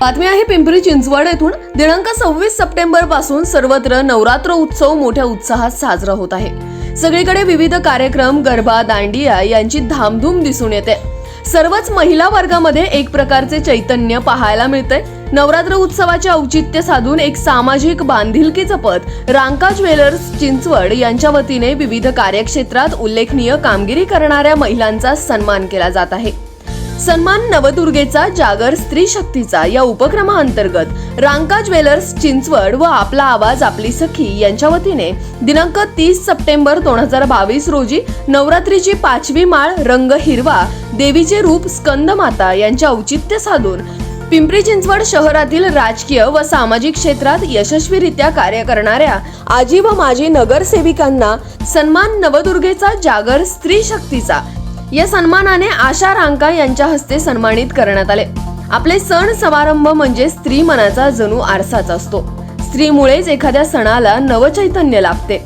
बातमी आहे पिंपरी चिंचवड येथून. दिनांक सव्वीस सप्टेंबरपासून सर्वत्र नवरात्र उत्सव मोठ्या उत्साहात साजरा होत आहे. सगळीकडे विविध कार्यक्रम गरबा दांडिया यांची धामधूम दिसून येते. सर्वच महिला वर्गामध्ये एक प्रकारचे चैतन्य पाहायला मिळते. नवरात्र उत्सवाचे औचित्य साधून एक सामाजिक बांधिलकी जपत रांका ज्वेलर्स चिंचवड यांच्या वतीने विविध कार्यक्षेत्रात उल्लेखनीय कामगिरी करणाऱ्या महिलांचा सन्मान केला जात आहे. सन्मान नवदुर्गेचा जागर स्त्री शक्तीचा या उपक्रमाअंतर्गत रांका ज्वेलर्स चिंचवड व आपला आवाज आपली सखी यांच्या वतीने दिनांक तीस सप्टेंबर दोन हजार बावीस रोजी नवरात्रीची पाचवी माळ रंग हिरवा देवीचे रूप स्कंदमाता यांचे औचित्य साधून पिंपरी चिंचवड शहरातील राजकीय व सामाजिक क्षेत्रात यशस्वीरित्या कार्य करणाऱ्या आजी व माजी नगरसेविकांना सन्मान नवदुर्गेचा जागर स्त्री शक्तीचा या सन्मानाने आशा रांका यांच्या हस्ते सन्मानित करण्यात आले. आपले सण समारंभ म्हणजे स्त्री मनाचा जणू आरसाच असतो. स्त्रीमुळेच एखाद्या सणाला नवचैतन्य लाभते.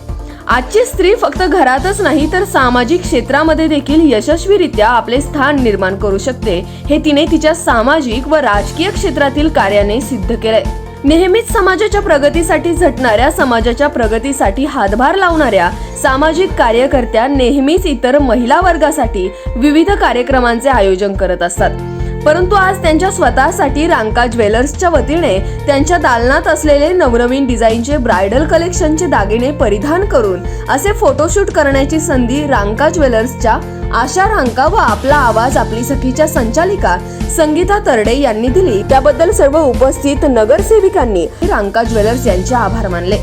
आजची स्त्री फक्त घरातच नाही तर सामाजिक क्षेत्रामध्ये देखील यशस्वीरित्या आपले स्थान निर्माण करू शकते हे तिने तिच्या सामाजिक व राजकीय क्षेत्रातील कार्याने सिद्ध केलंय. नेहमीच समाजाच्या प्रगतीसाठी झटणाऱ्या समाजाच्या प्रगतीसाठी हातभार लावणाऱ्या सामाजिक कार्यकर्त्या नेहमीच इतर महिला वर्गासाठी विविध कार्यक्रमांचे आयोजन करत असतात. परंतु आज त्यांच्या स्वतःसाठी रांका ज्वेलर्सच्या वतीने त्यांच्या दालनात असलेले नवनवीन डिझाईनचे ब्रायडल कलेक्शनचे दागिने परिधान करून असे फोटोशूट करण्याची संधी रांका ज्वेलर्सच्या आशा रांका व आपला आवाज आपली सखीच्या संचालिका संगीता तरडे यांनी दिली. त्याबद्दल सर्व उपस्थित नगरसेविकांनी रांका ज्वेलर्स यांचे आभार मानले.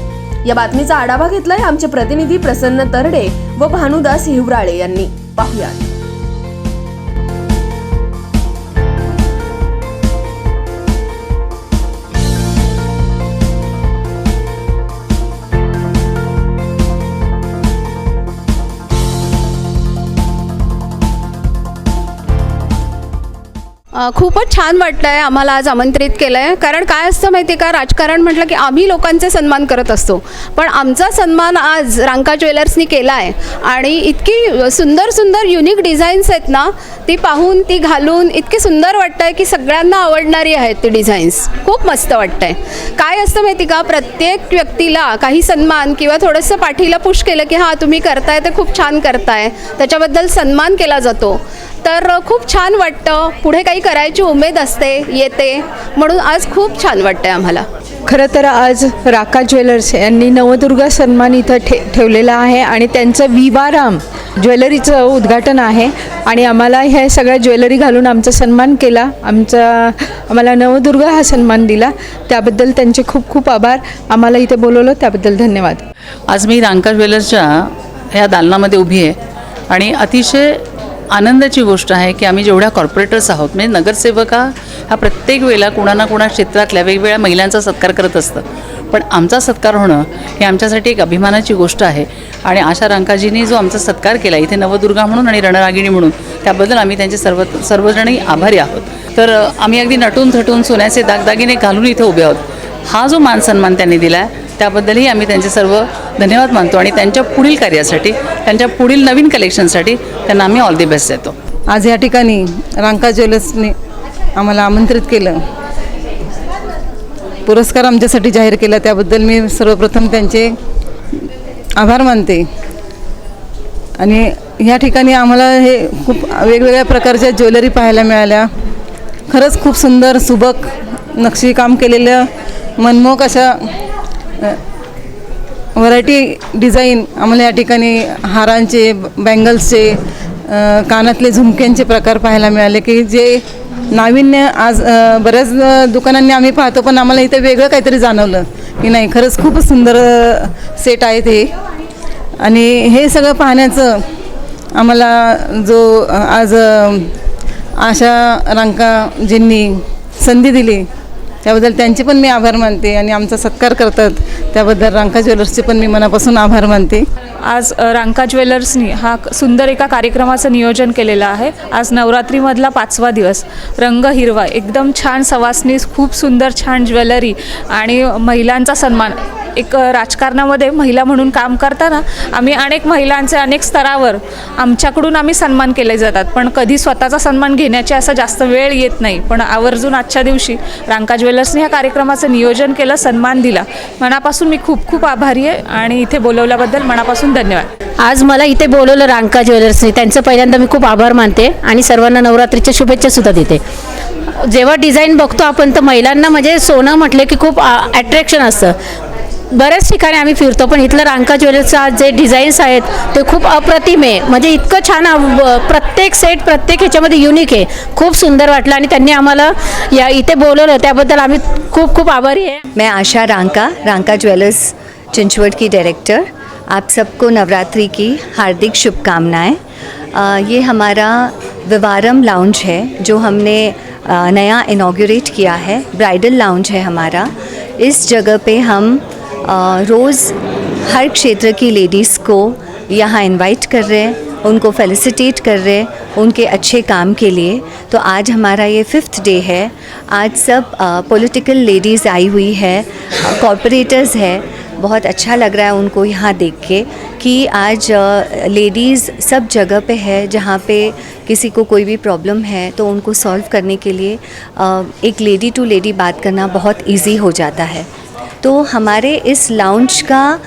या बातमीचा आढावा घेतलाय आमचे प्रतिनिधी प्रसन्न तरडे व भानुदास हिवराळे यांनी. पाहुयात. खूपच छान वाटतं आहे आम्हाला आज आमंत्रित केलं आहे कारण काय असतं माहिती आहे का? राजकारण म्हटलं की आम्ही लोकांचे सन्मान करत असतो. पण आमचा सन्मान आज रांका ज्वेलर्सनी केला आहे आणि इतकी सुंदर सुंदर युनिक डिझाईन्स आहेत ना ती पाहून ती घालून इतकी सुंदर वाटतं आहे की सगळ्यांना आवडणारी आहेत ती डिझाईन्स खूप मस्त वाटतं आहे काय असतं माहिती का? प्रत्येक व्यक्तीला काही सन्मान किंवा थोडंसं पाठीला पुश केलं की हां तुम्ही करताय ते खूप छान करताय. त्याच्याबद्दल सन्मान केला जातो. तर खूप छान वाटतं. पुढे काही करायची उमेद असते येते. म्हणून आज खूप छान वाटतं आहे आम्हाला. खरं तर आज राका ज्वेलर्स यांनी नवदुर्गा सन्मान इथं ठे ठेवलेला आहे आणि त्यांचं विवाराम ज्वेलरीचं उद्घाटन आहे. आणि आम्हाला ह्या सगळ्या ज्वेलरी घालून आमचा सन्मान केला. आमचा आम्हाला नवदुर्गा हा सन्मान दिला. त्याबद्दल त्यांचे खूप खूप आभार. आम्हाला इथे बोलवलं त्याबद्दल धन्यवाद. आज मी रांका ज्वेलर्सच्या ह्या दालनामध्ये उभी आहे. आणि अतिशय आनंदाची गोष्ट आहे की आम्ही जेवढ्या कॉर्पोरेटर्स आहोत म्हणजे नगरसेवका हा प्रत्येक वेळेला कोणा ना कोणा क्षेत्रातल्या वेगवेगळ्या महिलांचा सत्कार करत असतं. पण आमचा सत्कार होणं हे आमच्यासाठी एक अभिमानाची गोष्ट आहे. आणि आशा रांकाजींनी जो आमचा सत्कार केला इथे नवदुर्गा म्हणून आणि रणरागिणी म्हणून त्याबद्दल आम्ही त्यांचे सर्व सर्वजणही आभारी आहोत. तर आम्ही अगदी नटून थटून सोन्याचे दागदागिने घालून इथे उभे आहोत. हा जो मान सन्मान त्यांनी दिला आहे त्याबद्दलही आम्ही त्यांचे सर्व धन्यवाद मानतो आणि त्यांच्या पुढील कार्यासाठी त्यांच्या पुढील नवीन कलेक्शनसाठी त्यांना आम्ही ऑल दी बेस्ट देतो. आज या ठिकाणी रांका ज्वेलर्सने आम्हाला आमंत्रित केलं. पुरस्कार आमच्यासाठी जाहीर केला त्याबद्दल मी सर्वप्रथम त्यांचे आभार मानते. आणि ह्या ठिकाणी आम्हाला हे खूप वेगवेगळ्या प्रकारच्या ज्वेलरी पाहायला मिळाल्या. खरंच खूप सुंदर सुबक नक्षीकाम केलेलं मनमोहक अशा व्हरायटी डिझाईन आम्हाला या ठिकाणी हारांचे बँगल्सचे कानातले झुमक्यांचे प्रकार पाहायला मिळाले की जे नाविन्य आज बऱ्याच दुकानांनी आम्ही पाहतो पण आम्हाला इथे वेगळं काहीतरी जाणवलं की नाही खरंच खूप सुंदर सेट आहेत हे. आणि हे सगळं पाहण्याचं आम्हाला जो आज आशा आशा रांकाजींनी संधी दिली त्याबद्दल त्यांचे पण मी आभार मानते आणि आमचा सत्कार करतात. त्याबद्दल रांका ज्वेलर्सचे पण मी मनापासून आभार मानते. आज रांका ज्वेलर्सनी हा सुंदर एका कार्यक्रमाचं नियोजन केलेलं आहे. आज नवरात्रीमधला पाचवा दिवस. रंग हिरवा एकदम छान सवासनी खूप सुंदर छान ज्वेलरी आणि महिलांचा सन्मान. एक राजकारणामध्ये महिला म्हणून काम करताना आम्ही अनेक महिलांचे अनेक स्तरावर आमच्याकडून आम्ही सन्मान केले जातात. पण कधी स्वतःचा सन्मान घेण्याची असा जास्त वेळ येत नाही. पण आवर्जून आजच्या दिवशी रांका ज्वेलर्सने ह्या कार्यक्रमाचं नियोजन केलं सन्मान दिला. मनापासून मी खूप खूप आभारी आहे आणि इथे बोलवल्याबद्दल मनापासून धन्यवाद. आज मला इथे बोलवलं रांका ज्वेलर्सने. त्यांचं पहिल्यांदा मी खूप आभार मानते आणि सर्वांना नवरात्रीच्या शुभेच्छा सुद्धा देते. जेव्हा डिझाईन बघतो आपण तर महिलांना म्हणजे सोनं म्हटलं की खूप अट्रॅक्शन असतं. बऱ्याच ठिकाणी आम्ही फिरतो पण इथलं रांका ज्वेलर्सचा जे डिझाईन्स आहेत ते खूप अप्रतिम आहे. म्हणजे इतकं छान प्रत्येक सेट प्रत्येक ह्याच्यामध्ये युनिक आहे. खूप सुंदर वाटलं आणि त्यांनी आम्हाला या इथे बोलवलं. त्याबद्दल आम्ही खूप खूप आभारी आहे. मैं आशा रांका रांका ज्वेलर्स चिंचवड की डायरेक्टर आप सबको नवरात्रि की हार्दिक शुभकामनाएँ। ये हमारा विवारम लाउंज है, जो हमने नया इनाग्रेट किया है। ब्राइडल लाउंज है हमारा। इस जगह पे हम रोज़ हर क्षेत्र की लेडीज़ को यहाँ इनवाइट कर रहे हैं, उनको फेलिसिटेट कर रहे हैं, उनके अच्छे काम के लिए। तो आज हमारा ये फिफ्थ डे है। आज सब पॉलिटिकल लेडीज़ आई हुई है कॉरपोरेटर्स है। बहुत अच्छा लग रहा है उनको यहाँ देख के कि आज लेडीज़ सब जगह पे है जहाँ पे किसी को कोई भी प्रॉब्लम है तो उनको सॉल्व करने के लिए एक लेडी टू लेडी बात करना बहुत इजी हो जाता है। तो हमारे इस लाउंज का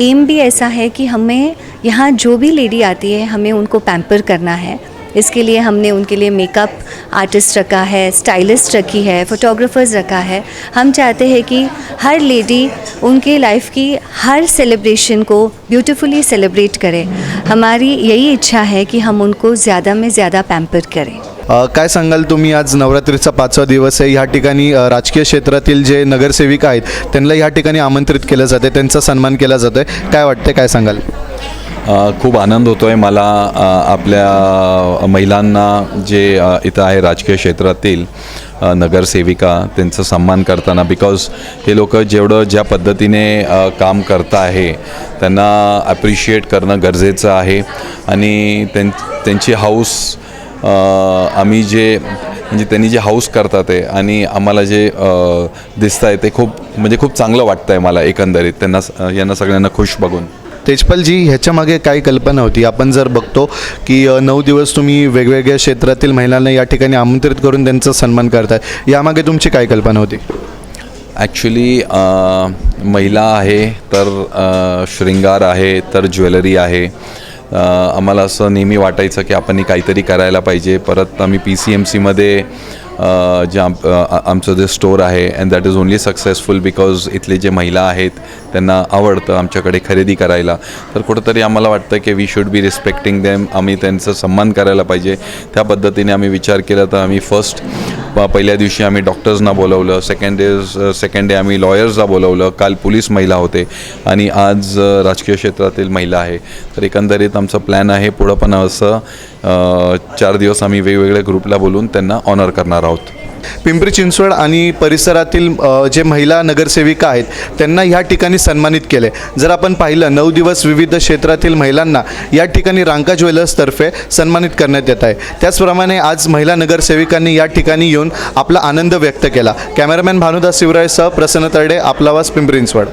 एम भी ऐसा है कि हमें यहाँ जो भी लेडी आती है, हमें उनको पैम्पर करना है। इसके लिए हमने उनके लिए मेकअप आर्टिस्ट रखा है स्टाइलिस्ट रखी है फोटोग्राफर्स रखा है। हम चाहते हैं कि हर लेडी उनके लाइफ की हर सेलिब्रेशन को ब्यूटीफुली सेलिब्रेट करे। हमारी यही इच्छा है कि हम उनको ज़्यादा में ज़्यादा पैम्पर करें। काय सांगाल तुम्ही आज नवरात्रीचा पाचवा दिवस आहे? ह्या ठिकाणी राजकीय क्षेत्रातील जे नगरसेविका आहेत त्यांना ह्या ठिकाणी आमंत्रित केलं जाते त्यांचा सन्मान केला जातो आहे काय वाटते काय सांगाल? खूप आनंद होतो आहे मला आपल्या महिलांना जे इथं आहे राजकीय क्षेत्रातील नगरसेविका त्यांचा सन्मान करताना बिकॉज हे लोक जेवढं ज्या पद्धतीने काम करत आहे त्यांना ॲप्रिशिएट करणं गरजेचं आहे. आणि त्यां त्यांची हाऊस आम्ही जे म्हणजे त्यांनी जे हाऊस करतात आहे आणि आम्हाला जे दिसत आहे ते खूप म्हणजे खूप चांगलं वाटतं आहे मला एकंदरीत. त्यांना स- यांना सगळ्यांना खुश बघून. तेजपालजी ह्याच्यामागे काही काय कल्पना होती. आपण जर बघतो की नऊ दिवस तुम्ही वेगवेगळ्या क्षेत्रातील महिलांना या ठिकाणी आमंत्रित करून त्यांचा सन्मान करताय. यामागे तुमची काय कल्पना होती? ॲक्च्युली महिला आहे तर शृंगार आहे तर ज्वेलरी आहे. आम्हाला असं नेहमी वाटायचं की आपण काहीतरी करायला पाहिजे. परत आम्ही पी सी एम सीमध्ये जे आम आमचं जे स्टोर आहे and that is only successful because इथले जे महिला आहेत त्यांना आवडतं आमच्याकडे खरेदी करायला. तर कुठंतरी आम्हाला वाटतं की we should be respecting them आम्ही त्यांचा सन्मान करायला पाहिजे. त्या पद्धतीने आम्ही विचार केला तर आम्ही फर्स्ट पहिल्या दिवशी आम्ही डॉक्टर्सना बोलवलं सेकंड डे सेकंड डे आम्ही लॉयर्सला बोलवलं. काल पोलीस महिला होते आणि आज राजकीय क्षेत्रातील महिला आहे. तर एकंदरीत आमचा प्लॅन आहे पुढं पण असं चार दिवस आम्ही वेगवेगळ्या ग्रुपला बोलून त्यांना ऑनर करणार आहोत. पिंपरी चिंचवड आणि परिसरातील जे महिला नगरसेविका आहेत त्यांना ह्या ठिकाणी सन्मानित केले. जर आपण पाहिलं नऊ दिवस विविध क्षेत्रातील महिलांना या ठिकाणी रांका ज्वेलर्सतर्फे सन्मानित करण्यात येत आहे. त्याचप्रमाणे आज महिला नगरसेविकांनी या ठिकाणी येऊन आपला आनंद व्यक्त केला. कॅमेरामॅन भानुदास शिवरायसह प्रसन्न तरडे आपला वास पिंपरी चिंचवड.